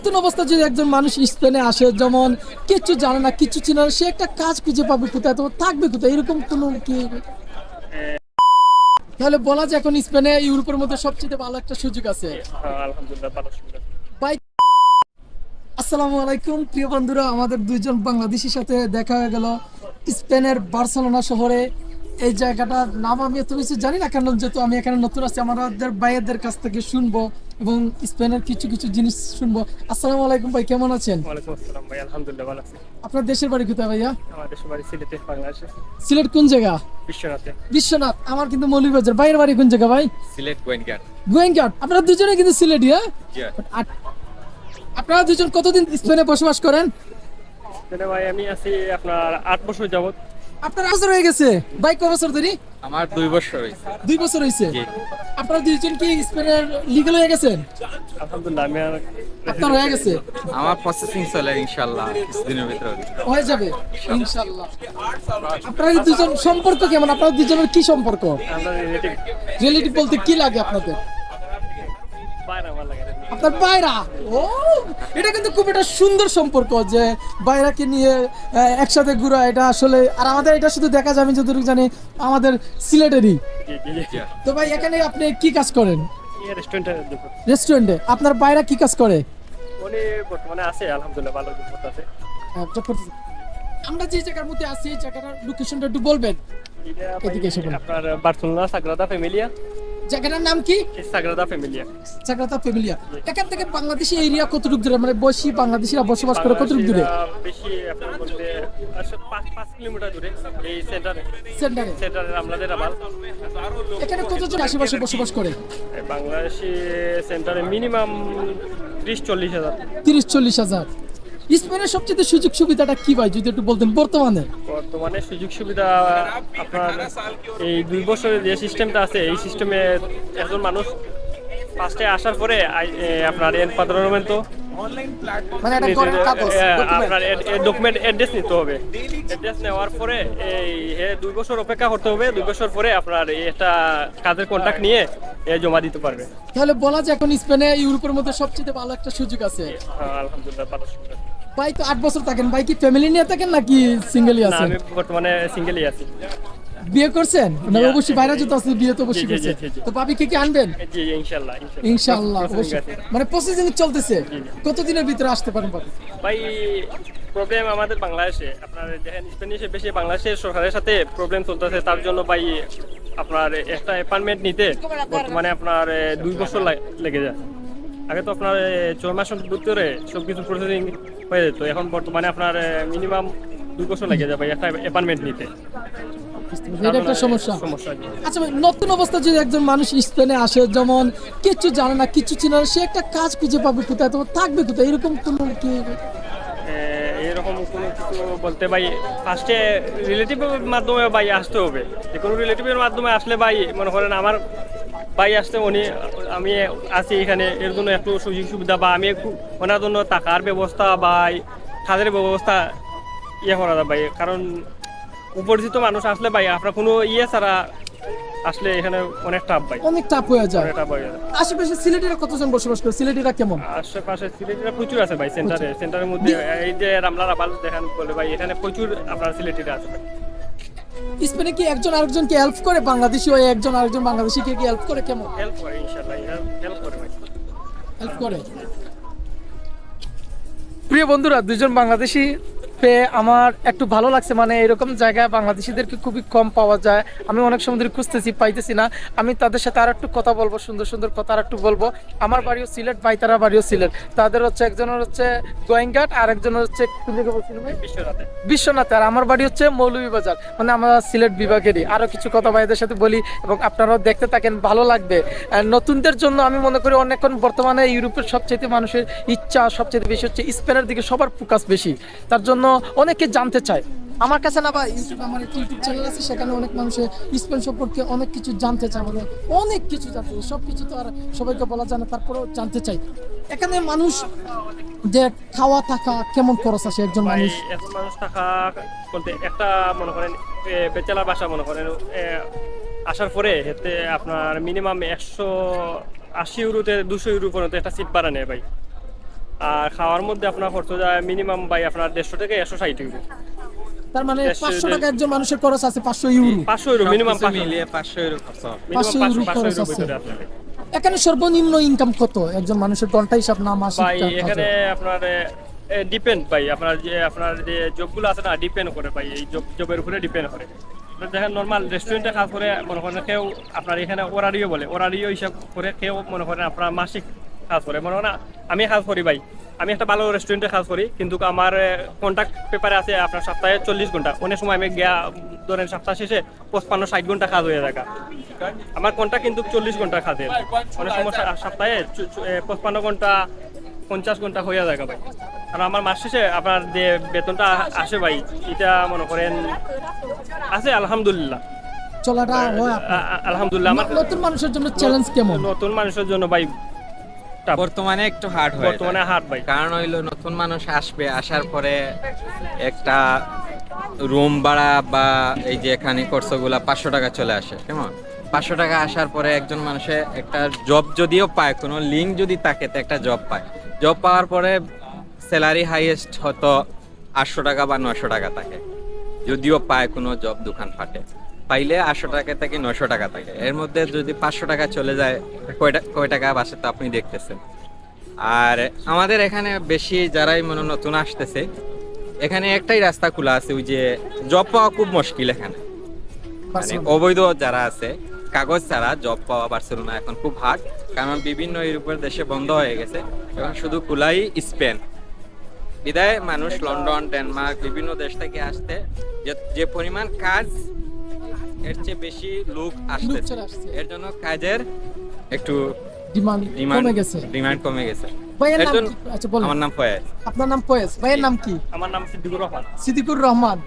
নতুন অবস্থা যদি একজন মানুষ স্পেনে আসে যেমন কিচ্ছু জানে না কিচ্ছু চিনে না সে একটা কাজ খুঁজে পাবে কোথায় তো থাকবে কোথায় এরকম কোনো কি? তাহলে বলা যায় এখন স্পেনে ইউরোপের মধ্যে সবচেয়ে ভালো একটা সুযোগ আছে। আসসালামু আলাইকুম প্রিয় বন্ধুরা আমাদের দুইজন বাংলাদেশির সাথে দেখা হয়ে গেল স্পেনের বার্সেলোনা শহরে। এই জায়গাটার নাম আমি এত কিছু জানি না কেন যেহেতু আমি এখানে নতুন আছি আমাদের ভাইয়েদের কাছ থেকে শুনব। এবং স্পেনের কিছু কিছু জিনিস শুনব। আসসালামু আলাইকুম ভাই কেমন আছেন? ওয়ালাইকুম আসসালাম ভাই আলহামদুলিল্লাহ ভালো আছি। আপনার দেশের বাড়ি কোথায় ভাইয়া? আমাদের সবাই সিলেটে বাংলাদেশে। সিলেট কোন জায়গা? বিশ্বনাথে। বিশ্বনাথ আমার কিন্তু মৌলভীবাজার। বাইরের বাড়ি কোন জায়গা ভাই? সিলেট গোয়েনঘাট। গোয়েঙ্গাট আপনারা দুজনে কিন্তু সিলেটি হ্যাঁ? আপনারা দুজন কতদিন স্পেনে বসবাস করেন? তাহলে ভাই আমি আছি আপনার আট বছর যাবত আপনার বছর হয়ে গেছে। বাইক ক বছর ধরে? আমার দুই বছর হয়েছে। দুই বছর হয়েছে। আপনারা দুইজন কি স্পেনের লিগাল হয়ে গেছেন? আপনার হয়ে গেছে? আমার প্রসেসিং চলে ইনশাল্লাহ কিছুদিনের ভিতরে। হয়ে যাবে ইনশাল্লাহ আপনারা দুজন সম্পর্ক কেমন? আপনারা দুজনের কি সম্পর্ক? রিলেটিভ বলতে কি লাগে আপনাদের? আপনার বাইরা? ও এটা কিন্তু খুব একটা সুন্দর সম্পর্ক যে বাইরাকে নিয়ে একসাথে ঘুরা এটা আসলে আর আমাদের এটা শুধু দেখা যাবে যতটুকু জানি আমাদের সিলেটেরই। তো ভাই এখানে আপনি কি কাজ করেন? রেস্টুরেন্টে আপনার বাইরা কি কাজ করে? উনি বর্তমানে আছে আলহামদুলিল্লাহ ভালো আছে করতেছে। আমরা যে জায়গার মধ্যে আছি এই জায়গাটার লোকেশনটা একটু বলবেন? এদিকে এসে আপনার বার্সেলোনা সাগ্রাদা ফ্যামিলিয়া। জায়গাটার নাম কি? Sagrada Familia. ফ্যামিলিয়া। এখান থেকে বাংলাদেশি এরিয়া কতটুকু দূরে? মানে বসি বাংলাদেশিরা বসবাস করে কতটুকু দূরে? বেশি আপনার বলতে কিলোমিটার দূরে এই সেন্টারে। সেন্টারে? সেন্টারে আমাদের আবার এখানে কতজন আশেপাশে বসবাস করে? বাংলাদেশি সেন্টারে মিনিমাম ত্রিশ চল্লিশ হাজার। তিরিশ চল্লিশ হাজার। স্পেনের সবচেয়ে সুযোগ সুবিধাটা কি ভাই? যদি একটু বলতেন বর্তমানে। বর্তমানে সুযোগ সুবিধা আপনার এই দুই বছরের যে সিস্টেমটা আছে এই সিস্টেমে একজন মানুষ ফার্স্টে আসার পরে আপনার এন পাত্রমেন্ট মানে কাগজ document। আপনার ডকুমেন্ট অ্যাড্রেস নিতে হবে অ্যাড্রেস নেওয়ার পরে এই দুই বছর অপেক্ষা করতে হবে দুই বছর পরে আপনার একটা কাজের কন্ট্যাক্ট নিয়ে এ জমা দিতে পারবে তাহলে বলা যায় এখন স্পেনে ইউরোপের মধ্যে সবচেয়ে ভালো একটা সুযোগ আছে হ্যাঁ, আলহামদুলিল্লাহ ভালো সুবিধা। ভাই তো আট বছর থাকেন ভাই কি ফ্যামিলি নিয়ে থাকেন নাকি সিঙ্গেলই আছেন? আমি বর্তমানে সিঙ্গেলই আছি। বিয়ে করছেন? না অবশ্যই বাইরে যেতে আছে বিয়ে তো অবশ্যই করছেন। তো ভাবি কে কি আনবেন? জি ইনশাআল্লাহ Processing অবশ্যই। মানে প্রসেসিং চলতেছে। জি, জি। কতদিনের ভিতরে আসতে পারেন ভাবি? ভাই প্রবলেম আমাদের বাংলাদেশে। আপনার দেখেন স্পেনিশে বেশি বাংলাদেশের সরকারের সাথে প্রবলেম চলতেছে। তার জন্য ভাই আপনার একটা অ্যাপার্টমেন্ট নিতে বর্তমানে আপনার দুই বছর লেগে যায়। আগে তো আপনার ছয় মাসের ভিতরে সব কিছু প্রসেসিং হয়ে যেত। এখন বর্তমানে আপনার মিনিমাম দুই বছর লেগে যাবে ভাই একটা অ্যাপার্টমেন্ট নিতে। এটা একটা সমস্যা। আচ্ছা নতুন অবস্থা যদি একজন মানুষ স্পেনে আসে যেমন জানে না কিচ্ছু চিনে না সে একটা কাজ খুঁজে পাবে কোথায়? থাকবে কোথায়? এরকম কোনো কি? এরকম কোনো কিছু বলতে ভাই ফার্স্টে রিলেটিভের মাধ্যমে ভাই আসতে হবে। যে কোনো রিলেটিভের মাধ্যমে আসলে ভাই মনে করেন আমার ভাই আসতে উনি আমি আছি এখানে এর জন্য একটু সুযোগ সুবিধা বা আমি একটু ওনার জন্য টাকার ব্যবস্থা বা খাদের ব্যবস্থা ইয়ে করা ভাই। কারণ উপরিচিত মানুষ আসলে ভাই আপনার কোনো ইয়ে ছাড়া আসলে এখানে অনেক টাপ ভাই। অনেক টাপ হয়ে যায়। টাপ হয়ে যায়। আশেপাশে সিলেটিরা কতজন বসবাস করে? সিলেটিরা কেমন? আশেপাশে সিলেটিরা প্রচুর আছে ভাই সেন্টারে সেন্টারের মধ্যে এই যে রামলা রাবাল দেখান বলে ভাই এখানে প্রচুর আপনার সিলেটিরা আছে ভাই। স্পেনে কি একজন আরেকজন আরেকজনকে হেল্প করে? বাংলাদেশি ওই একজন আরেকজন বাংলাদেশিকে কি হেল্প করে কেমন? হেল্প করে ইনশাআল্লাহ হেল্প করে হেল্প করে। প্রিয় বন্ধুরা দুজন বাংলাদেশি পেয়ে আমার একটু ভালো লাগছে মানে এরকম জায়গায় বাংলাদেশিদেরকে খুবই কম পাওয়া যায়। আমি অনেক সময় ধরে খুঁজতেছি পাইতেছি না। আমি তাদের সাথে আর একটু কথা বলব সুন্দর সুন্দর কথা আর একটু বলব। আমার বাড়িও সিলেট বাইতারা বাড়িও সিলেট। তাদের হচ্ছে একজনের হচ্ছে গোয়েঙ্গাট আর একজনের হচ্ছে ভাই? বিশ্বনাথ। আর আমার বাড়ি হচ্ছে মৌলভীবাজার মানে আমরা সিলেট বিভাগেরই। আরও কিছু কথা ভাইদের সাথে বলি এবং আপনারাও দেখতে থাকেন ভালো লাগবে। নতুনদের জন্য আমি মনে করি অনেকক্ষণ বর্তমানে ইউরোপের সবচেয়ে মানুষের ইচ্ছা সবচেয়ে বেশি হচ্ছে স্পেনের দিকে সবার ফোকাস বেশি। তার জন্য অনেকে জানতে চায়। আমার কাছে না ভাই ইউটিউব আমার একটা ইউটিউব চ্যানেল আছে সেখানে অনেক মানুষের স্পেন সম্পর্কে অনেক কিছু জানতে চায় মানে অনেক কিছু জানতে চায় সব কিছু তো আর সবাইকে বলা যায় না তারপরেও জানতে চাই এখানে মানুষ যে খাওয়া থাকা কেমন খরচ আসে একজন মানুষ? এত মানুষ থাকা বলতে একটা মনে করেন বেচালা বাসা মনে করেন আসার পরে এতে আপনার মিনিমাম একশো আশি ইউরোতে দুশো ইউরো পর্যন্ত একটা সিট ভাড়া নেয় ভাই। আর খাওয়ার মধ্যে আপনার খরচ যায় মিনিমাম ভাই আপনার দেড়শো থেকে একশো ষাট ইউরো তার মানে দেড়শো- পাঁচশো টাকা একজন মানুষের খরচ আছে পাঁচশো ইউরো পাঁচশো ইউরো মিনিমাম সবকিছু পাঁচশো। মিলিয়ে পাঁচশো ইউরো খরচ মিনিমাম 500 ইউরো খরচ আছে। এখানে সর্বনিম্ন ইনকাম কত? একজন মানুষের ঘণ্টা হিসাব না মাসিক ভাই এখানে আপনার ডিপেন্ড ভাই আপনার যে আপনার যে জবগুলো আছে না ডিপেন্ড করে ভাই এই জব জবের উপরে ডিপেন্ড করে। আপনার দেখেন নর্মাল রেস্টুরেন্টে কাজ করে মনে করেন কেউ আপনার এখানে ওরারিও বলে ওরারিও হিসাব করে কেউ মনে করেন আপনার মাসিক কাজ করে। মনে করেন আমি কাজ করি ভাই। আমি একটা ভালো রেস্টুরেন্টে কাজ করি কিন্তু আমার কন্ট্যাক্ট পেপারে আছে আপনার সপ্তাহে চল্লিশ ঘণ্টা। অনেক সময় আমি গিয়া ধরেন সপ্তাহ শেষে পঁচপান্ন ষাট ঘণ্টা কাজ হয়ে থাকে। আমার কন্ট্যাক্ট কিন্তু চল্লিশ ঘণ্টা কাজের অনেক সময় সপ্তাহে পঁচপান্ন ঘণ্টা পঞ্চাশ ঘণ্টা হয়ে যায় ভাই। আর আমার মাস শেষে আপনার যে বেতনটা আসে ভাই এটা মনে করেন আছে আলহামদুলিল্লাহ। চলাটা আলহামদুলিল্লাহ আমার নতুন মানুষের জন্য চ্যালেঞ্জ কেমন? নতুন মানুষের জন্য ভাই বর্তমানে একটু হার্ড হয় বর্তমানে হাট ভাই কারণ হইল নতুন মানুষ আসবে আসার পরে একটা রুম ভাড়া বা এই যে এখানে খরচগুলা পাঁচশো টাকা চলে আসে কেমন? পাঁচশো টাকা আসার পরে একজন মানুষে একটা জব যদিও পায় কোনো লিঙ্ক যদি থাকে তো একটা জব পায়। জব পাওয়ার পরে স্যালারি হাইয়েস্ট হয়তো আটশো টাকা বা নশো টাকা থাকে। যদিও পায় কোনো জব দোকান ফাটে পাইলে আটশো টাকা থেকে নশো টাকা থাকে। এর মধ্যে যদি পাঁচশো টাকা চলে যায় কয় টা- কয় টাকা বাসে তো আপনি দেখতেছেন। আর আমাদের এখানে বেশি যারাই মনে নতুন আসতেছে এখানে একটাই রাস্তা খোলা আছে ওই যে জব পাওয়া খুব মুশকিল এখানে। মানে অবৈধ যারা আছে কাগজ ছাড়া জব পাওয়া বার্সেলোনা এখন খুব হার্ড কারণ বিভিন্ন ইউরোপের দেশে বন্ধ হয়ে গেছে এখন শুধু খোলাই স্পেন। বিদায় মানুষ লন্ডন ডেনমার্ক বিভিন্ন দেশ থেকে আসতে যে যে পরিমাণ কাজ এর চেয়ে বেশি লোক আসতেছে। চলে আসছে। এর জন্য কাজের একটু ডিমান্ড ডিমান্ড কমে গেছে। ডিমান্ড কমে গেছে। ভাইয়ের নাম আচ্ছা বলুন। আমার নাম ফয়েজ। আপনার নাম ফয়েজ। ভাইয়ের নাম কি? আমার নাম সিদ্দিকুর রহমান। সিদ্দিকুর রহমান।